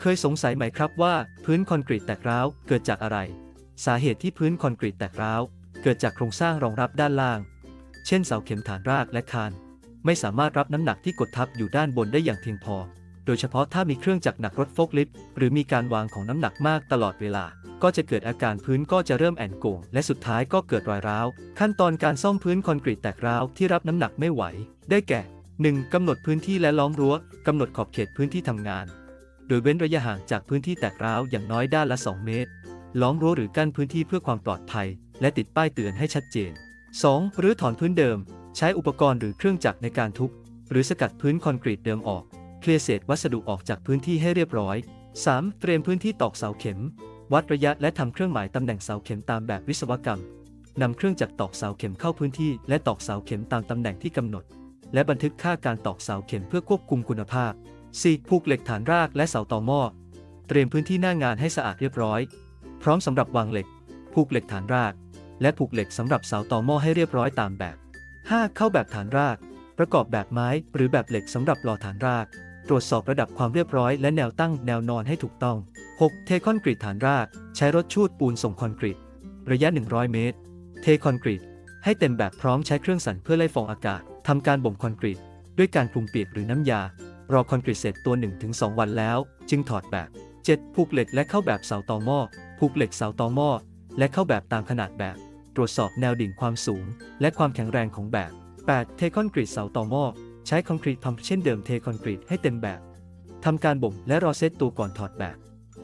เคยสงสัยไหมครับว่าพื้นคอนกรีตแตกร้าวเกิดจากอะไร สาเหตุที่พื้นคอนกรีตแตกร้าวเกิดจากโครงสร้างรองรับด้านล่าง เช่นเสาเข็มฐานรากและคาน ไม่สามารถรับน้ำหนักที่กดทับอยู่ด้านบนได้อย่างเพียงพอ โดยเฉพาะถ้ามีเครื่องจักรหนักรถโฟล์คลิฟต์หรือมีการวางของน้ำหนักมากตลอดเวลา ก็จะเกิดอาการพื้นก็จะเริ่มแอนโก่งและสุดท้ายก็เกิดรอยร้าว ขั้นตอนการซ่อมพื้นคอนกรีตแตกร้าวที่รับน้ำหนักไม่ไหว ได้แก่ 1. กำหนดพื้นที่และล้อมรั้วกำหนดขอบเขตพื้นที่ทำงาน โดยเว้นระยะห่างจากพื้นที่แตกร้าวอย่างน้อยด้านละ 2 เมตร ล้อมรั้วหรือกั้นพื้นที่เพื่อความปลอดภัย และติดป้ายเตือนให้ชัดเจน 2. หรื้อถอนพื้นเดิม ใช้อุปกรณ์หรือเครื่องจักรในการทุบหรือสกัดพื้นคอนกรีตเดิมออก เคลียร์เศษวัสดุออกจากพื้นที่ให้เรียบร้อย 3. เตรียมพื้นที่ตอกเสาเข็ม วัดระยะและทำเครื่องหมายตำแหน่งเสาเข็มตามแบบวิศวกรรมนำเครื่องจักรตอกเสาเข็มเข้าพื้นที่และตอกเสาเข็มตามตำแหน่งที่กำหนด และบันทึกค่าการตอกเสาเข็มเพื่อควบคุมคุณภาพ 4. ผูกเหล็กฐานรากและเสาต่อหม้อ เตรียมพื้นที่หน้างานให้สะอาดเรียบร้อย พร้อมสำหรับวางเหล็ก ผูกเหล็กฐานราก และผูกเหล็กสำหรับเสาต่อหม้อให้เรียบร้อยตามแบบ 5. เข้าแบบฐานราก ประกอบแบบไม้ หรือแบบเหล็กสำหรับหล่อฐานราก ตรวจสอบระดับความเรียบร้อยและแนวตั้งแนวนอนให้ถูกต้อง 6. เทคอนกรีตฐานราก ใช้รถชูดปูนส่งคอนกรีต ระยะ 100 เมตร เทคอนกรีตให้เต็มแบบพร้อมใช้เครื่องสั่นเพื่อไล่ฟองอากาศทำการบ่มคอนกรีตด้วยการคลุมเปียกหรือน้ำยา รอคอนกรีตเสร็จตัว 1-2 วันแล้ว จึงถอดแบบ 7. ผูกเหล็กและเข้าแบบเสาตอหม้อผูกเหล็กเสาตอหม้อและเข้าแบบตามขนาดแบบ ตรวจสอบแนวดิ่งความสูง และความแข็งแรงของแบบ 8. เทคอนกรีตเสาตอหม้อใช้คอนกรีตพัมเช่นเดิมเทคอนกรีตให้เต็มแบบทำการบ่มและรอเซตตัวก่อนถอดแบบ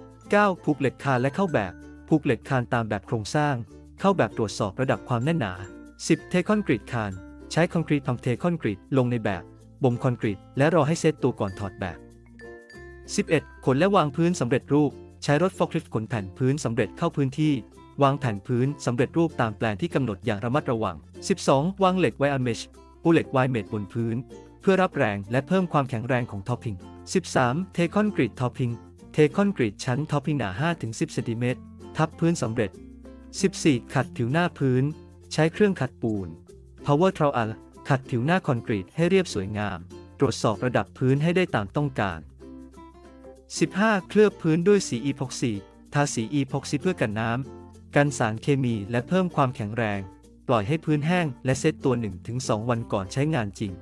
9. ผูกเหล็กคานและเข้าแบบผูกเหล็กคานตามแบบโครงสร้าง เข้าแบบตรวจสอบระดับความแน่นหนา 10. เทคอนกรีตคานใช้คอนกรีตพัมเทคอนกรีตลงในแบบ บ่มคอนกรีต และรอให้เซตตัวก่อนถอดแบบ 11. ขนและวางพื้นสำเร็จรูป ใช้รถฟอร์คลิฟต์ขนแผ่นพื้นสำเร็จเข้าพื้นที่ วางแผ่นพื้นสำเร็จรูปตามแปลนที่กำหนดอย่างระมัดระวัง 12. วางเหล็กไวอาเมชปูเหล็กไวเมดบนพื้น เพื่อรับแรงและเพิ่มความแข็งแรงของท็อปพิง 13. เทคอนกรีตท็อปพิง เทคอนกรีตชั้นท็อปพิงหนา 5-10เซนติเมตรทับพื้นสำเร็จ 14. ขัดผิวหน้าพื้น ใช้เครื่องขัดปูน Power Trowel ขัดผิวหน้าคอนกรีตให้เรียบสวยงาม ตรวจสอบระดับพื้นให้ได้ตามต้องการ 15. เคลือบพื้นด้วยสีอีพ็อกซีทาสีอีพ็อกซีเพื่อกันน้ำ กันสารเคมีและเพิ่มความแข็งแรง ปล่อยให้พื้นแห้งและเซตตัว 1-2 วันก่อนใช้งานจริง